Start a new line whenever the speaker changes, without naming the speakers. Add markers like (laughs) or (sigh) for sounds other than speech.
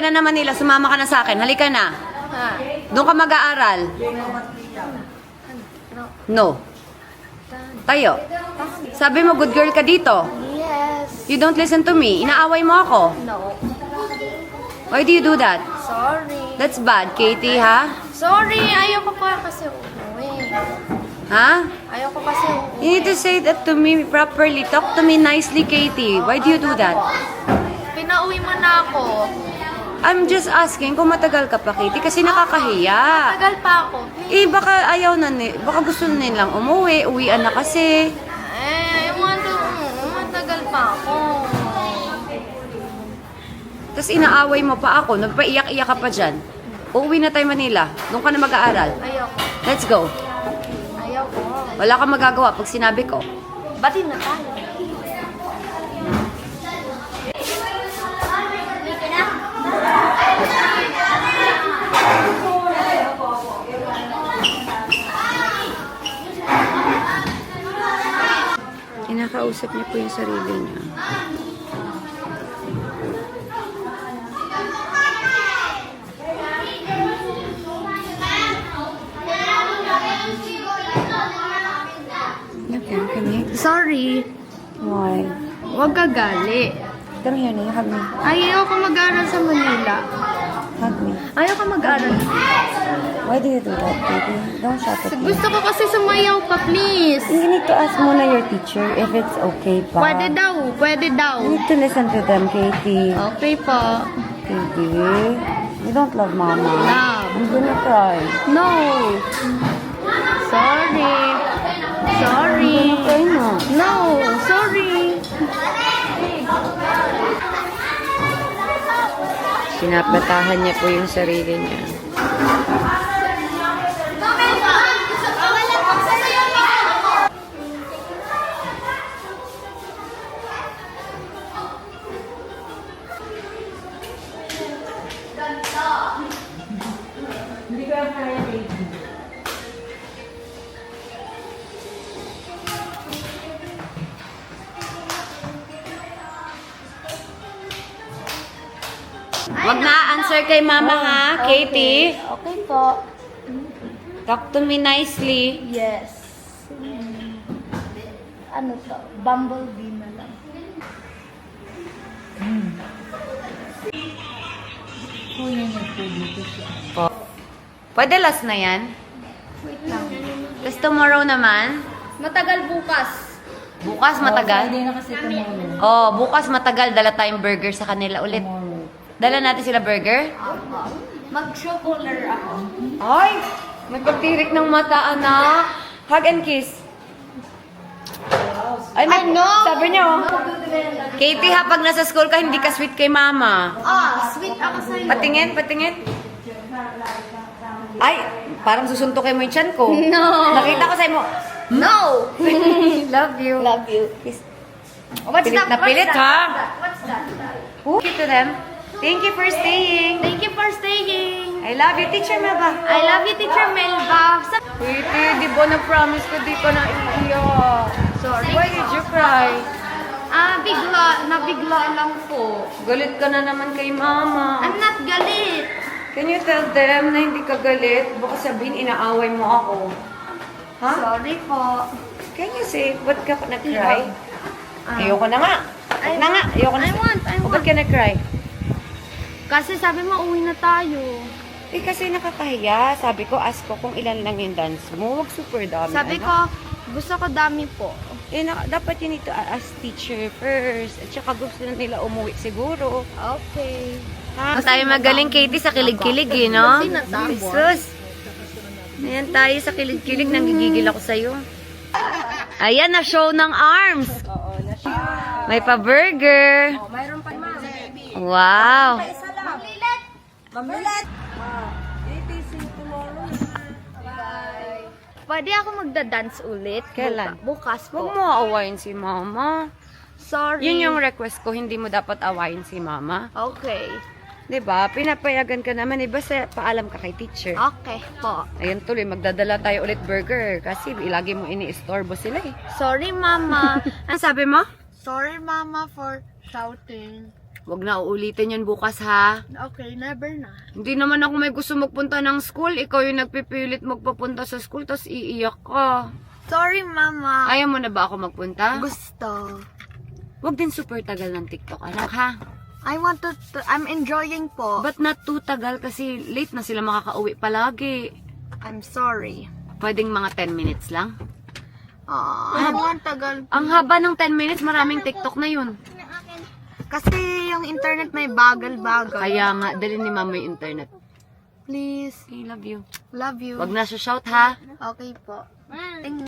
na naman nila, sumama ka na sa akin. Halika na. Doon ka mag-aaral. No. Tayo. Sabi mo, good girl ka dito.
Yes.
You don't listen to me. Inaaway mo ako.
No.
Why do you do that?
Sorry.
That's bad, Katie, ha?
Sorry, ayoko pa kasi umuwi.
Ha?
Ayoko kasi umuwi.
You need to say that to me properly. Talk to me nicely, Katie. Why do you do that?
Pinauwi mo na ako.
I'm just asking kung matagal ka pa, Katie, kasi nakakahiya.
Tagal pa ako.
Eh, baka ayaw na ni, baka gusto na nilang umuwi, uwian na kasi.
Eh, I want to, matagal pa ako.
Tapos inaaway mo pa ako, nagpaiyak-iyak ka pa dyan. Uuwi na tayo Manila. Doon ka na mag-aaral.
Ayoko.
Let's go.
Ayoko.
Wala kang magagawa pag sinabi ko.
Batin na tayo.
Kinakausap niya po yung sarili niya.
Sorry.
Why?
Huwag ka gali.
Come here na, hug me.
Ayoko mag-aral sa Manila.
Hug me.
Ayoko mag-aral.
Why do you do that, baby? Don't shout at me.
Gusto ko kasi sumayaw pa, please.
You need to ask muna your teacher if it's okay pa.
Pwede daw, pwede daw.
You need to listen to them, Katie.
Okay po.
Katie, you don't love mama.
Love.
I'm gonna cry.
No. Sorry. Sorry.
Cry na.
No, sorry.
Pinapatahan niya po yung sarili niya. Wag na answer kay mama ha, Katie.
Okay po.
Talk to me nicely.
Yes. Ano to? Bumblebee na lang.
Pwede last na yan?
Wait lang.
Tapos tomorrow naman?
Matagal bukas.
Bukas matagal?
Friday na kasi tomorrow.
Oh, bukas matagal. Dala tayong burger sa kanila ulit. Dala natin sila burger?
Mag-chocolate ako.
Ay! Nagpagtirik ng mata, anak. Hug and kiss. Ay, nag-
Ano?
Sabi niyo. Katie, ha, pag nasa school ka, hindi ka sweet kay mama.
Ah, sweet ako sa'yo.
Patingin, patingin. Ay, parang susuntukin mo yung tiyan ko.
No.
Nakita ko sa'yo mo.
No! (laughs)
Love you.
Love you.
Kiss.
What's
Pilit
that?
na
What's
pilit,
that?
ha?
What's that?
Thank you to them. Thank you for staying.
Thank you for staying.
I love you, Teacher Melba.
I love you, Teacher Melba.
Sweetie, di ba na-promise ko di ka na iiyak?
Sorry.
Why did you cry?
Ah, bigla. Nabigla lang po.
Galit ka na naman kay mama.
I'm not galit.
Can you tell them na hindi ka galit? Baka sabihin inaaway mo ako. Ha?
Sorry po.
Can you say, ba't ka nag-cry?
Ah.
Ayoko na nga. Wag na nga. Ayoko na.
I want, I
O, ba't
want.
ka nag-cry?
Kasi sabi mo, uwi na tayo.
Eh, kasi nakakahiya. Sabi ko, ask ko kung ilan lang yung dance mo. Huwag super dami.
Sabi
ano?
ko, gusto ko dami po.
Eh, na, dapat you need to ask teacher first. At saka gusto na nila umuwi siguro.
Okay.
Ha? tayo magaling, Katie, sa kilig-kilig, eh, no? Jesus. Ayan tayo sa kilig-kilig. Nanggigigil ako sa'yo. Ayan, na show ng arms. May pa-burger.
Mayroon pa ma'am.
Wow.
Pwede ako magda-dance ulit?
Kailan?
Buka- Bukas
Huwag
po.
mo awayin si mama.
Sorry.
Yun yung request ko, hindi mo dapat awayin si mama.
Okay.
'Di ba? Pinapayagan ka naman, eh, basta paalam ka kay teacher.
Okay po.
Ayun tuloy, magdadala tayo ulit burger kasi ilagi mo ini-istorbo sila eh.
Sorry, Mama. (laughs)
Ano sabi mo?
Sorry, Mama, for shouting.
Wag na uulitin yun bukas ha.
Okay, never na.
Hindi naman ako may gusto magpunta ng school. Ikaw yung nagpipilit magpapunta sa school, tapos iiyak ka.
Sorry, Mama.
Ayaw mo na ba ako magpunta?
Gusto.
Wag din super tagal ng TikTok, anak ha.
I want to, to- I'm enjoying po.
But not too tagal kasi late na sila makakauwi palagi.
I'm sorry.
Pwedeng mga 10 minutes lang.
Ah, ang tagal.
Ang haba ng 10 minutes, maraming TikTok na yun.
Kasi yung internet may bagal-bagal.
Kaya nga, dali ni mama yung internet.
Please.
I love you.
Love you.
Wag na siya shout ha.
Okay po. Thank